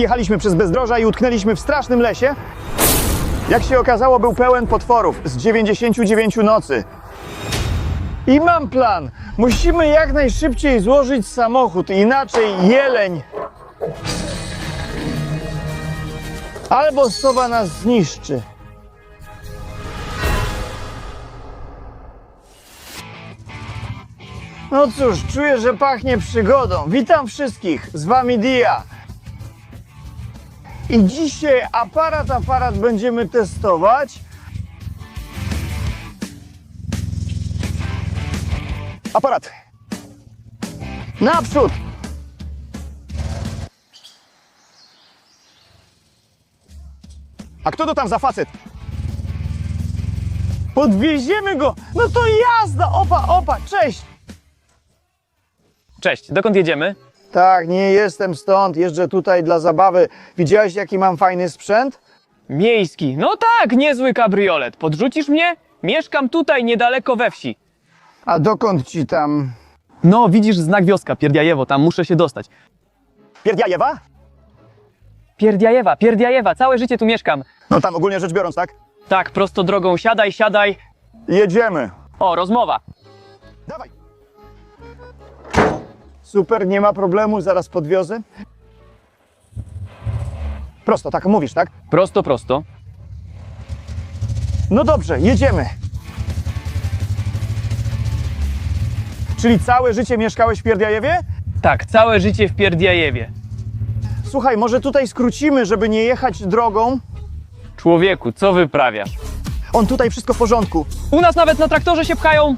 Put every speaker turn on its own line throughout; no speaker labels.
Jechaliśmy przez bezdroża i utknęliśmy w strasznym lesie. Jak się okazało, był pełen potworów z 99 nocy. I mam plan. Musimy jak najszybciej złożyć samochód, inaczej jeleń albo sowa nas zniszczy. No cóż, czuję, że pachnie przygodą. Witam wszystkich, z wami Dia. I dzisiaj aparat, aparat będziemy testować. Aparat. Naprzód. A kto to tam za facet? Podwieziemy go! No to jazda! Opa, opa, cześć!
Cześć, dokąd jedziemy?
Tak, nie jestem stąd, jeżdżę tutaj dla zabawy. Widziałeś, jaki mam fajny sprzęt?
Miejski. No tak, niezły kabriolet. Podrzucisz mnie? Mieszkam tutaj niedaleko we wsi.
A dokąd ci tam?
No, widzisz znak wioska, Pierdiajewo, tam muszę się dostać.
Pierdiajewa?
Pierdiajewa, Pierdiajewa, całe życie tu mieszkam.
No tam ogólnie rzecz biorąc, tak?
Tak, prosto drogą, siadaj, siadaj.
Jedziemy.
O, rozmowa.
Dawaj. Super, nie ma problemu, zaraz podwiozę. Prosto, tak mówisz, tak?
Prosto, prosto.
No dobrze, jedziemy. Czyli całe życie mieszkałeś w Pierdiajewie?
Tak, całe życie w Pierdiajewie.
Słuchaj, może tutaj skrócimy, żeby nie jechać drogą.
Człowieku, co wyprawiasz?
On tutaj wszystko w porządku.
U nas nawet na traktorze się pchają.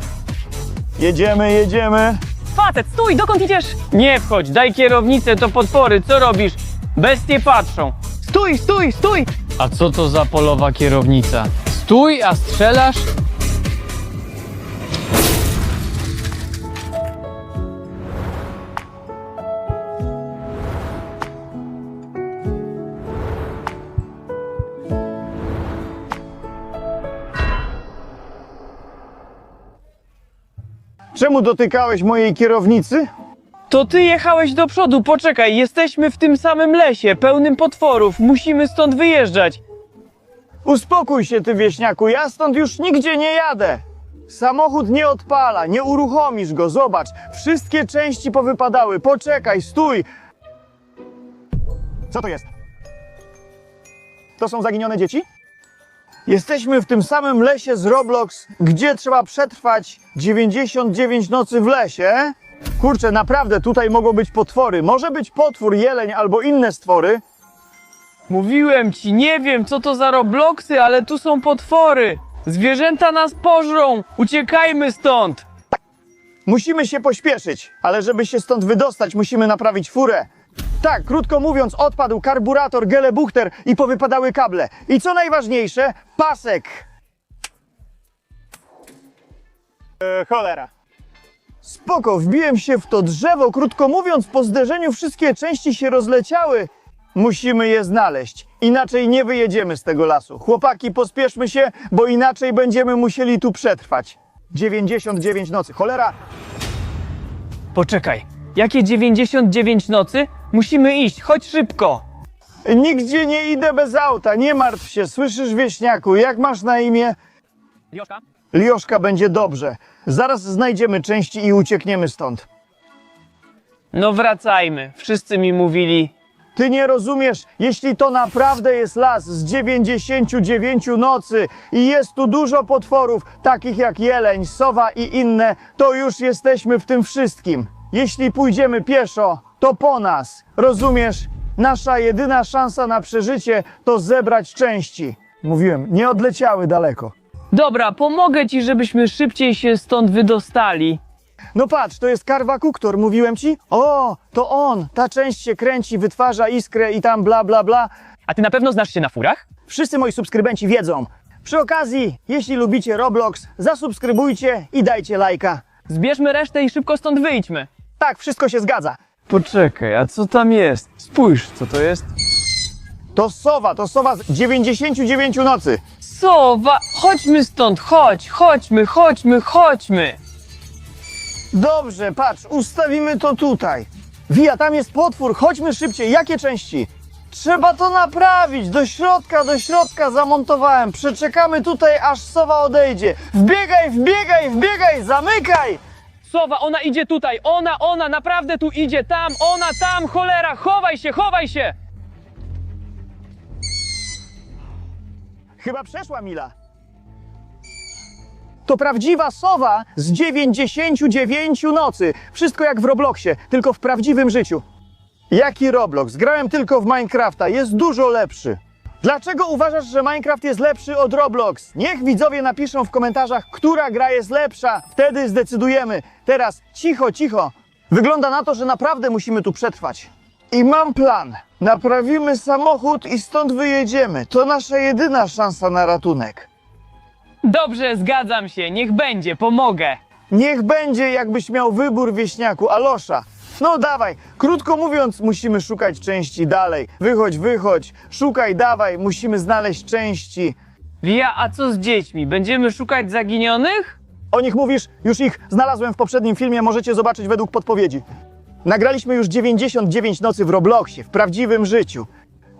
Jedziemy, jedziemy.
Facet, stój, dokąd idziesz? Nie wchodź, daj kierownicę, to potwory, co robisz? Bestie patrzą. Stój, stój, stój! A co to za polowa kierownica? Stój, a strzelasz?
Czemu dotykałeś mojej kierownicy?
To ty jechałeś do przodu, poczekaj, jesteśmy w tym samym lesie, pełnym potworów, musimy stąd wyjeżdżać.
Uspokój się, ty wieśniaku, ja stąd już nigdzie nie jadę. Samochód nie odpala, nie uruchomisz go, zobacz. Wszystkie części powypadały. Poczekaj, stój. Co to jest? To są zaginione dzieci? Jesteśmy w tym samym lesie z Roblox, gdzie trzeba przetrwać 99 nocy w lesie. Kurczę, naprawdę tutaj mogą być potwory. Może być potwór, jeleń albo inne stwory.
Mówiłem ci, nie wiem co to za robloksy, ale tu są potwory. Zwierzęta nas pożrą, uciekajmy stąd.
Musimy się pośpieszyć, ale żeby się stąd wydostać, musimy naprawić furę. Tak, krótko mówiąc, odpadł karburator, gelebuchter i powypadały kable. I co najważniejsze, pasek. E, cholera. Spoko, wbiłem się w to drzewo, krótko mówiąc, po zderzeniu wszystkie części się rozleciały. Musimy je znaleźć, inaczej nie wyjedziemy z tego lasu. Chłopaki, pospieszmy się, bo inaczej będziemy musieli tu przetrwać. 99 nocy. Cholera,
Poczekaj, jakie 99 nocy? Musimy iść, chodź szybko.
Nigdzie nie idę bez auta, nie martw się, słyszysz wieśniaku, jak masz na imię?
Joszka?
Lioszka będzie dobrze. Zaraz znajdziemy części i uciekniemy stąd.
No wracajmy, wszyscy mi mówili.
Ty nie rozumiesz, jeśli to naprawdę jest las z 99 nocy i jest tu dużo potworów, takich jak jeleń, sowa i inne, to już jesteśmy w tym wszystkim. Jeśli pójdziemy pieszo, to po nas. Rozumiesz? Nasza jedyna szansa na przeżycie to zebrać części. Mówiłem, nie odleciały daleko.
Dobra, pomogę ci, żebyśmy szybciej się stąd wydostali.
No patrz, to jest karwakuktor, mówiłem ci? O, to on, ta część się kręci, wytwarza iskrę i tam bla bla bla.
A ty na pewno znasz się na furach?
Wszyscy moi subskrybenci wiedzą. Przy okazji, jeśli lubicie Roblox, zasubskrybujcie i dajcie lajka.
Zbierzmy resztę i szybko stąd wyjdźmy.
Tak, wszystko się zgadza.
Poczekaj, a co tam jest? Spójrz, co to jest?
To sowa, to sowa z 99 nocy.
Sowa, chodźmy stąd, chodź, chodźmy, chodźmy, chodźmy.
Dobrze, patrz, ustawimy to tutaj. Wija, tam jest potwór, chodźmy szybciej. Jakie części? Trzeba to naprawić. Do środka, do środka zamontowałem. Przeczekamy tutaj, aż sowa odejdzie. Wbiegaj, wbiegaj, wbiegaj, zamykaj!
Sowa, ona idzie tutaj, ona, ona, naprawdę tu idzie, tam, ona, tam, cholera, chowaj się, chowaj się!
Chyba przeszła Mila. To prawdziwa sowa z 99 nocy. Wszystko jak w Robloxie, tylko w prawdziwym życiu. Jaki Roblox? Grałem tylko w Minecrafta, jest dużo lepszy. Dlaczego uważasz, że Minecraft jest lepszy od Roblox? Niech widzowie napiszą w komentarzach, która gra jest lepsza. Wtedy zdecydujemy. Teraz cicho, cicho. Wygląda na to, że naprawdę musimy tu przetrwać. I mam plan. Naprawimy samochód i stąd wyjedziemy. To nasza jedyna szansa na ratunek.
Dobrze, zgadzam się, niech będzie, pomogę.
Niech będzie, jakbyś miał wybór wieśniaku, Alosza. No dawaj, krótko mówiąc, musimy szukać części dalej. Wychodź, wychodź, szukaj, dawaj, musimy znaleźć części.
Wia, a co z dziećmi? Będziemy szukać zaginionych?
O nich mówisz? Już ich znalazłem w poprzednim filmie, możecie zobaczyć według podpowiedzi. Nagraliśmy już 99 nocy w Robloxie, w prawdziwym życiu.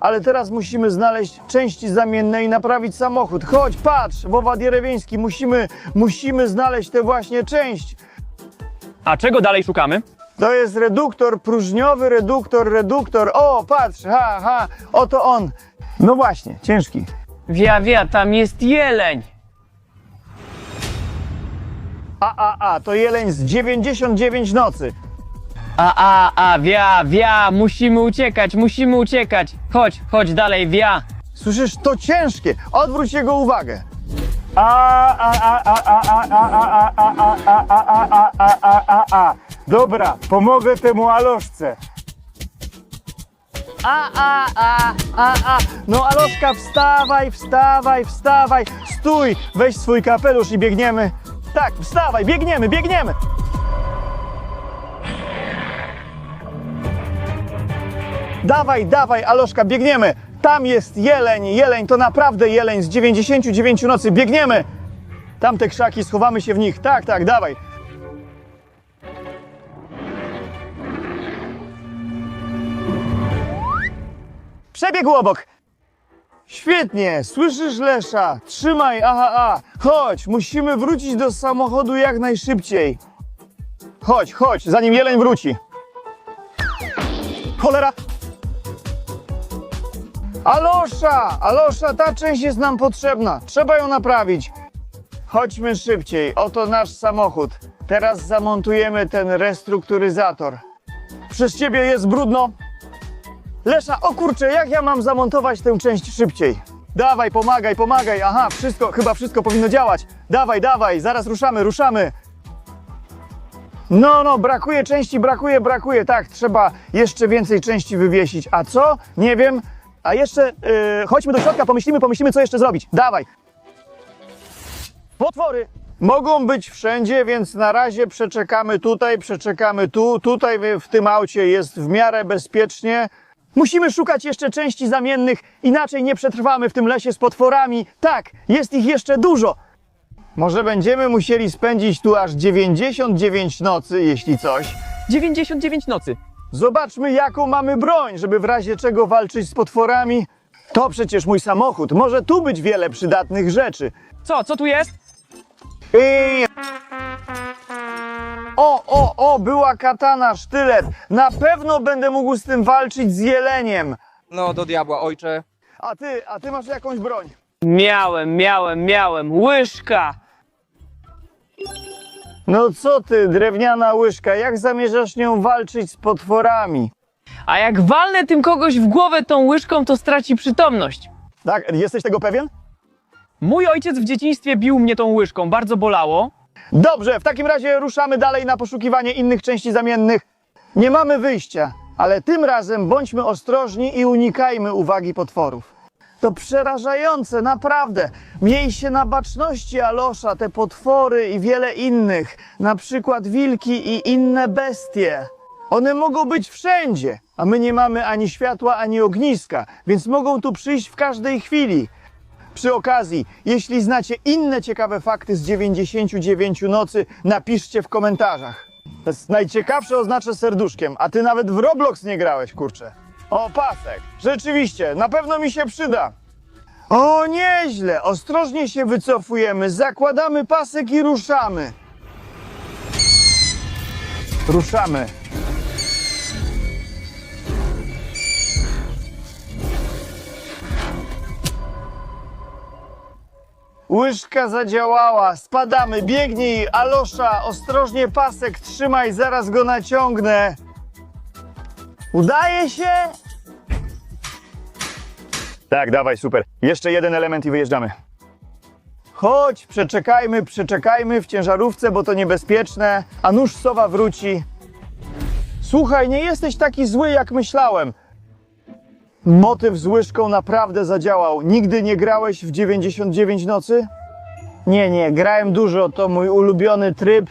Ale teraz musimy znaleźć części zamienne i naprawić samochód. Chodź, patrz, Wowa Dierewieński, musimy, musimy znaleźć tę właśnie część.
A czego dalej szukamy?
To jest reduktor, próżniowy reduktor, reduktor. O, patrz, ha, ha, oto on. No właśnie, ciężki.
Wia, wia, tam jest jeleń.
A, a, a, to jeleń z 99 nocy.
A, a, a, wia, wia, musimy uciekać, musimy uciekać. Chodź, chodź dalej, wia.
Słyszysz, to ciężkie. Odwróć jego uwagę. A, a, a, a, a, a, a, a, a, a, a, a, a, a, a, a, a. Dobra, pomogę temu Aloszce. A, a, a, a, a. No Aloszka, wstawaj, wstawaj, wstawaj. Stój, weź swój kapelusz i biegniemy. Tak, wstawaj, biegniemy, biegniemy. Dawaj, dawaj, Aloszka, biegniemy. Tam jest jeleń, jeleń, to naprawdę jeleń z 99 nocy. Biegniemy. Tam te krzaki, schowamy się w nich. Tak, tak, dawaj. Przebiegł obok. Świetnie, słyszysz Lesza? Trzymaj, aha, a. Chodź, musimy wrócić do samochodu jak najszybciej. Chodź, chodź, zanim jeleń wróci. Cholera! Alosza! Alosza, ta część jest nam potrzebna. Trzeba ją naprawić. Chodźmy szybciej. Oto nasz samochód. Teraz zamontujemy ten restrukturyzator. Przez ciebie jest brudno. Lesza, o kurczę, jak ja mam zamontować tę część szybciej? Dawaj, pomagaj, pomagaj. Aha, wszystko, chyba wszystko powinno działać. Dawaj, dawaj, zaraz ruszamy, ruszamy. No, no, brakuje części, brakuje, brakuje. Tak, trzeba jeszcze więcej części wywiesić. A co? Nie wiem. A jeszcze yy, chodźmy do środka, pomyślimy, pomyślimy, co jeszcze zrobić. Dawaj. Potwory mogą być wszędzie, więc na razie przeczekamy tutaj, przeczekamy tu. Tutaj w- tym aucie jest w miarę bezpiecznie. Musimy szukać jeszcze części zamiennych, inaczej nie przetrwamy w tym lesie z potworami. Tak, jest ich jeszcze dużo. Może będziemy musieli spędzić tu aż 99 nocy, jeśli coś.
99 nocy.
Zobaczmy, jaką mamy broń, żeby w razie czego walczyć z potworami. To przecież mój samochód. Może tu być wiele przydatnych rzeczy.
Co, co tu jest?
I... O, o, o, była katana, sztylet. Na pewno będę mógł z tym walczyć z jeleniem.
No, do diabła, ojcze.
A ty, a ty masz jakąś broń.
Miałem, miałem, miałem. Łyżka.
No co ty, drewniana łyżka, jak zamierzasz nią walczyć z potworami?
A jak walnę tym kogoś w głowę tą łyżką, to straci przytomność.
Tak, jesteś tego pewien?
Mój ojciec w dzieciństwie bił mnie tą łyżką, bardzo bolało.
Dobrze, w takim razie ruszamy dalej na poszukiwanie innych części zamiennych. Nie mamy wyjścia, ale tym razem bądźmy ostrożni i unikajmy uwagi potworów. To przerażające, naprawdę. Miej się na baczności, Alosza, te potwory i wiele innych, na przykład wilki i inne bestie. One mogą być wszędzie, a my nie mamy ani światła, ani ogniska, więc mogą tu przyjść w każdej chwili. Przy okazji, jeśli znacie inne ciekawe fakty z 99 nocy, napiszcie w komentarzach. To jest najciekawsze oznaczę serduszkiem, a ty nawet w Roblox nie grałeś, kurczę. O, pasek. Rzeczywiście, na pewno mi się przyda. O, nieźle. Ostrożnie się wycofujemy. Zakładamy pasek i ruszamy. Ruszamy. Łyżka zadziałała, spadamy, biegnij, Alosza, ostrożnie pasek, trzymaj, zaraz go naciągnę. Udaje się? Tak, dawaj, super. Jeszcze jeden element i wyjeżdżamy. Chodź, przeczekajmy, przeczekajmy w ciężarówce, bo to niebezpieczne, a nóż sowa wróci. Słuchaj, nie jesteś taki zły, jak myślałem. Motyw z łyżką naprawdę zadziałał. Nigdy nie grałeś w 99 nocy? Nie, nie, grałem dużo, to mój ulubiony tryb.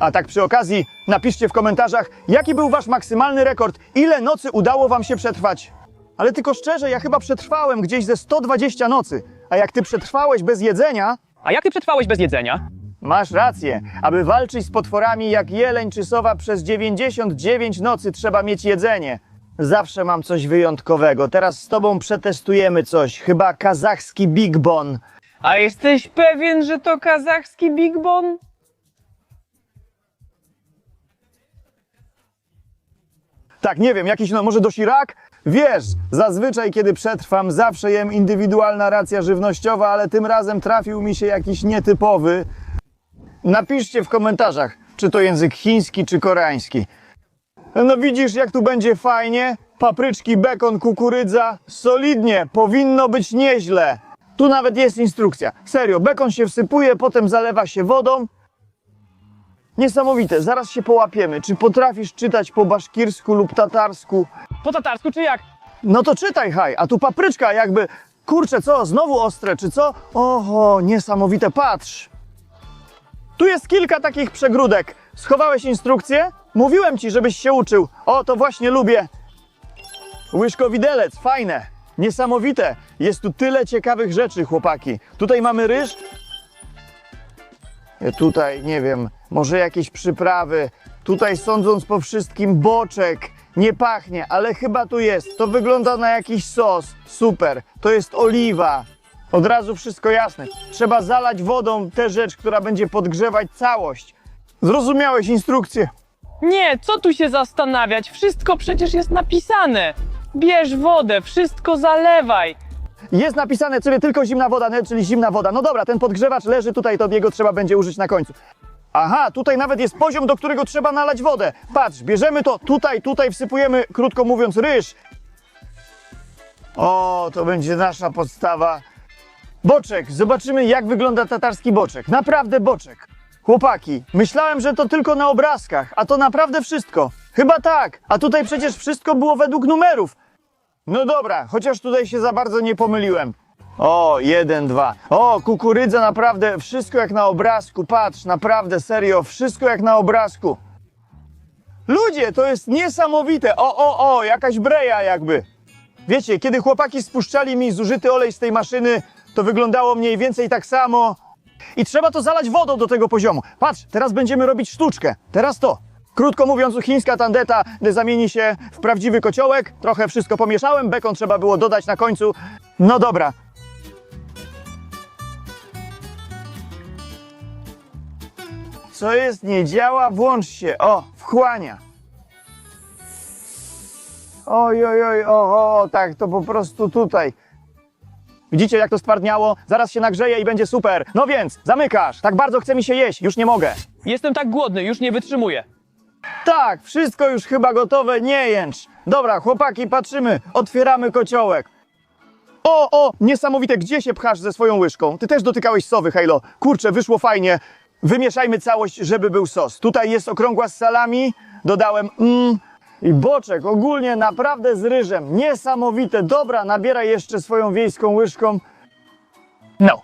A tak przy okazji, napiszcie w komentarzach, jaki był wasz maksymalny rekord, ile nocy udało wam się przetrwać. Ale tylko szczerze, ja chyba przetrwałem gdzieś ze 120 nocy. A jak ty przetrwałeś bez jedzenia,
A jak ty przetrwałeś bez jedzenia?
masz rację. Aby walczyć z potworami jak jeleń czy sowa przez 99 nocy trzeba mieć jedzenie. Zawsze mam coś wyjątkowego. Teraz z tobą przetestujemy coś. Chyba kazachski Big Bon.
A jesteś pewien, że to kazachski Big Bon?
Tak, nie wiem, jakiś, no może dosirak? Wiesz, zazwyczaj kiedy przetrwam, zawsze jem indywidualna racja żywnościowa, ale tym razem trafił mi się jakiś nietypowy. Napiszcie w komentarzach, czy to język chiński, czy koreański. No widzisz, jak tu będzie fajnie? Papryczki, bekon, kukurydza. Solidnie, powinno być nieźle. Tu nawet jest instrukcja. Serio, bekon się wsypuje, potem zalewa się wodą. Niesamowite, zaraz się połapiemy. Czy potrafisz czytać po baszkirsku lub tatarsku?
Po tatarsku czy jak?
No to czytaj, haj, a tu papryczka jakby... Kurczę, co, znowu ostre, czy co? Oho, niesamowite, patrz. Tu jest kilka takich przegródek. Schowałeś instrukcję? Mówiłem ci, żebyś się uczył. O, to właśnie lubię. Łyżkowidelec, fajne. Niesamowite. Jest tu tyle ciekawych rzeczy, chłopaki. Tutaj mamy ryż. Tutaj, nie wiem, może jakieś przyprawy. Tutaj, sądząc po wszystkim, boczek. Nie pachnie, ale chyba tu jest. To wygląda na jakiś sos. Super. To jest oliwa. Od razu wszystko jasne. Trzeba zalać wodą tę rzecz, która będzie podgrzewać całość. Zrozumiałeś instrukcję.
Nie, co tu się zastanawiać? Wszystko przecież jest napisane. Bierz wodę, wszystko zalewaj.
Jest napisane sobie tylko zimna woda, nie? czyli zimna woda. No dobra, ten podgrzewacz leży tutaj, to jego trzeba będzie użyć na końcu. Aha, tutaj nawet jest poziom, do którego trzeba nalać wodę. Patrz, bierzemy to tutaj, tutaj wsypujemy, krótko mówiąc, ryż. O, to będzie nasza podstawa. Boczek, zobaczymy jak wygląda tatarski boczek. Naprawdę boczek. Chłopaki, myślałem, że to tylko na obrazkach, a to naprawdę wszystko. Chyba tak, a tutaj przecież wszystko było według numerów. No dobra, chociaż tutaj się za bardzo nie pomyliłem. O, jeden, dwa. O, kukurydza naprawdę, wszystko jak na obrazku. Patrz, naprawdę, serio, wszystko jak na obrazku. Ludzie, to jest niesamowite. O, o, o, jakaś breja jakby. Wiecie, kiedy chłopaki spuszczali mi zużyty olej z tej maszyny, to wyglądało mniej więcej tak samo. I trzeba to zalać wodą do tego poziomu. Patrz, teraz będziemy robić sztuczkę. Teraz to. Krótko mówiąc, chińska tandeta zamieni się w prawdziwy kociołek. Trochę wszystko pomieszałem, bekon trzeba było dodać na końcu. No dobra. Co jest, nie działa? Włącz się. O, wchłania. Oj, oj, oj, o, o, tak, to po prostu tutaj. Widzicie, jak to stwardniało? Zaraz się nagrzeje i będzie super. No więc, zamykasz. Tak bardzo chce mi się jeść, już nie mogę.
Jestem tak głodny, już nie wytrzymuję.
Tak, wszystko już chyba gotowe, nie jęcz. Dobra, chłopaki, patrzymy, otwieramy kociołek. O, o, niesamowite, gdzie się pchasz ze swoją łyżką? Ty też dotykałeś sowy, Halo. Kurczę, wyszło fajnie. Wymieszajmy całość, żeby był sos. Tutaj jest okrągła z salami, dodałem mm, i boczek, ogólnie naprawdę z ryżem. Niesamowite, dobra, nabieraj jeszcze swoją wiejską łyżką. No.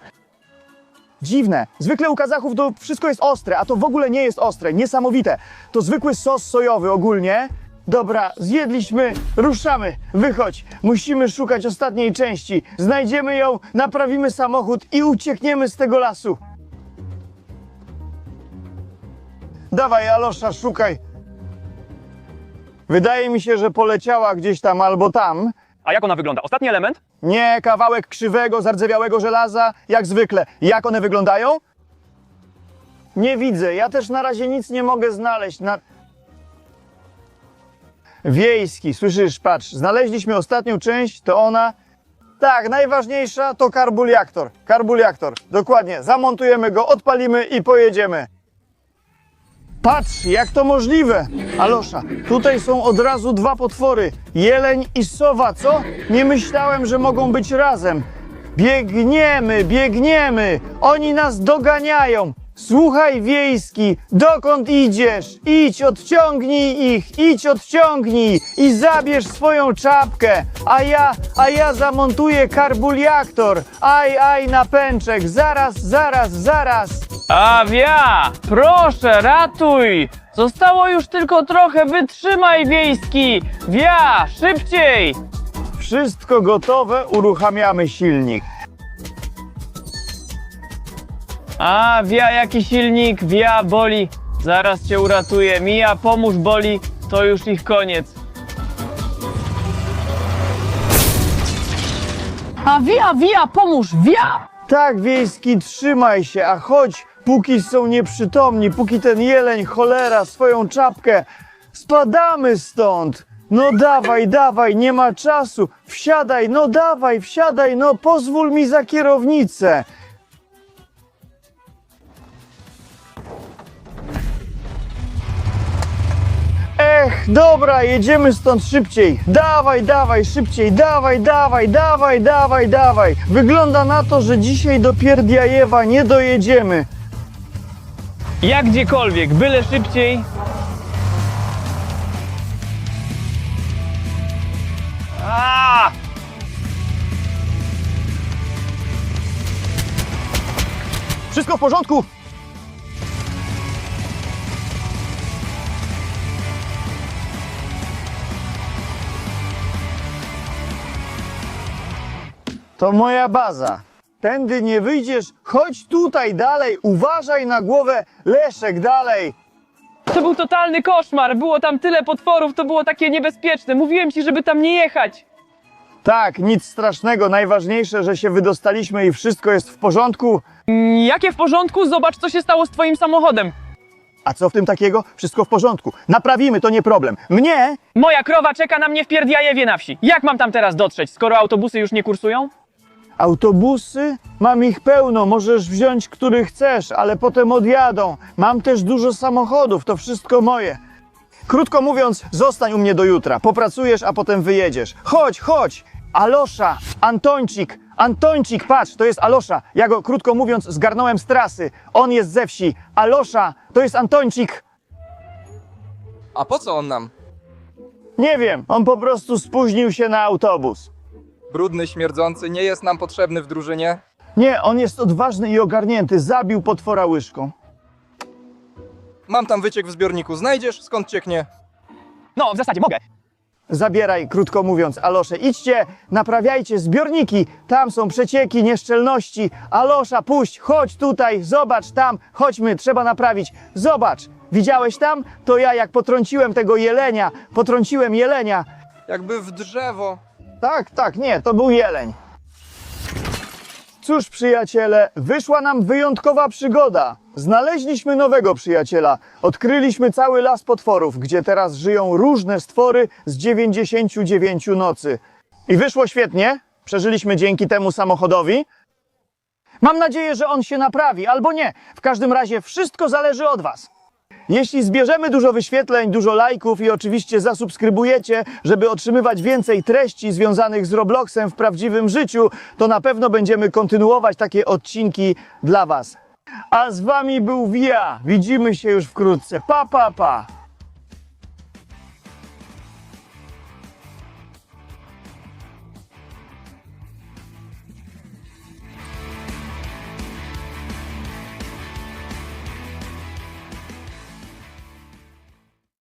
Dziwne. Zwykle u Kazachów to wszystko jest ostre, a to w ogóle nie jest ostre. Niesamowite. To zwykły sos sojowy ogólnie. Dobra, zjedliśmy, ruszamy, wychodź. Musimy szukać ostatniej części. Znajdziemy ją, naprawimy samochód i uciekniemy z tego lasu. Dawaj, Alosza, szukaj. Wydaje mi się, że poleciała gdzieś tam albo tam.
A jak ona wygląda? Ostatni element?
Nie kawałek krzywego, zardzewiałego żelaza, jak zwykle. Jak one wyglądają? Nie widzę. Ja też na razie nic nie mogę znaleźć. Na... Wiejski, słyszysz, patrz, znaleźliśmy ostatnią część, to ona. Tak, najważniejsza to karbuliaktor. Karbuliaktor, dokładnie. Zamontujemy go, odpalimy i pojedziemy. Patrz, jak to możliwe! Alosza, tutaj są od razu dwa potwory. Jeleń i sowa, co? Nie myślałem, że mogą być razem. Biegniemy, biegniemy! Oni nas doganiają! Słuchaj, wiejski, dokąd idziesz? Idź, odciągnij ich, idź, odciągnij i zabierz swoją czapkę, a ja, a ja zamontuję karbuliaktor. Aj, aj, na pęczek, zaraz, zaraz, zaraz.
Awia! Proszę, ratuj! Zostało już tylko trochę, wytrzymaj wiejski! Wia, szybciej!
Wszystko gotowe, uruchamiamy silnik.
A, wia, jaki silnik, wia, boli. Zaraz cię uratuję. Mija, pomóż, boli. To już ich koniec. A wia, wia, pomóż, wia!
Tak, wiejski, trzymaj się, a chodź, póki są nieprzytomni, póki ten jeleń, cholera, swoją czapkę. Spadamy stąd. No dawaj, dawaj, nie ma czasu. Wsiadaj, no dawaj, wsiadaj, no pozwól mi za kierownicę. Ech, dobra, jedziemy stąd szybciej. Dawaj, dawaj, szybciej, dawaj, dawaj, dawaj, dawaj, dawaj. Wygląda na to, że dzisiaj do Pierdiajewa nie dojedziemy.
Jak gdziekolwiek, byle szybciej. A!
Wszystko w porządku? To moja baza. Tędy nie wyjdziesz, chodź tutaj dalej, uważaj na głowę, Leszek dalej.
To był totalny koszmar. Było tam tyle potworów, to było takie niebezpieczne. Mówiłem ci, żeby tam nie jechać.
Tak, nic strasznego, najważniejsze, że się wydostaliśmy i wszystko jest w porządku.
Mm, Jakie w porządku? Zobacz, co się stało z twoim samochodem.
A co w tym takiego? Wszystko w porządku. Naprawimy, to nie problem. Mnie
Moja krowa czeka na mnie w Pierdiajewie na wsi. Jak mam tam teraz dotrzeć, skoro autobusy już nie kursują?
Autobusy? Mam ich pełno, możesz wziąć, który chcesz, ale potem odjadą. Mam też dużo samochodów, to wszystko moje. Krótko mówiąc, zostań u mnie do jutra. Popracujesz, a potem wyjedziesz. Chodź, chodź! Alosza, Antońcik, Antońcik, patrz, to jest Alosza. Ja go, krótko mówiąc, zgarnąłem z trasy. On jest ze wsi. Alosza, to jest Antońcik.
A po co on nam?
Nie wiem, on po prostu spóźnił się na autobus.
Brudny, śmierdzący, nie jest nam potrzebny w drużynie.
Nie, on jest odważny i ogarnięty. Zabił potwora łyżką.
Mam tam wyciek w zbiorniku. Znajdziesz, skąd cieknie?
No, w zasadzie mogę.
Zabieraj, krótko mówiąc, Alosze. Idźcie, naprawiajcie zbiorniki. Tam są przecieki, nieszczelności. Alosza, puść, chodź tutaj, zobacz tam. Chodźmy, trzeba naprawić. Zobacz, widziałeś tam? To ja jak potrąciłem tego jelenia, potrąciłem jelenia.
Jakby w drzewo.
Tak, tak, nie, to był jeleń. Cóż, przyjaciele, wyszła nam wyjątkowa przygoda. Znaleźliśmy nowego przyjaciela. Odkryliśmy cały las potworów, gdzie teraz żyją różne stwory z 99 nocy. I wyszło świetnie. Przeżyliśmy dzięki temu samochodowi. Mam nadzieję, że on się naprawi, albo nie. W każdym razie wszystko zależy od Was. Jeśli zbierzemy dużo wyświetleń, dużo lajków i oczywiście zasubskrybujecie, żeby otrzymywać więcej treści związanych z Robloxem w prawdziwym życiu, to na pewno będziemy kontynuować takie odcinki dla Was. A z Wami był Via. Widzimy się już wkrótce. Pa, pa, pa.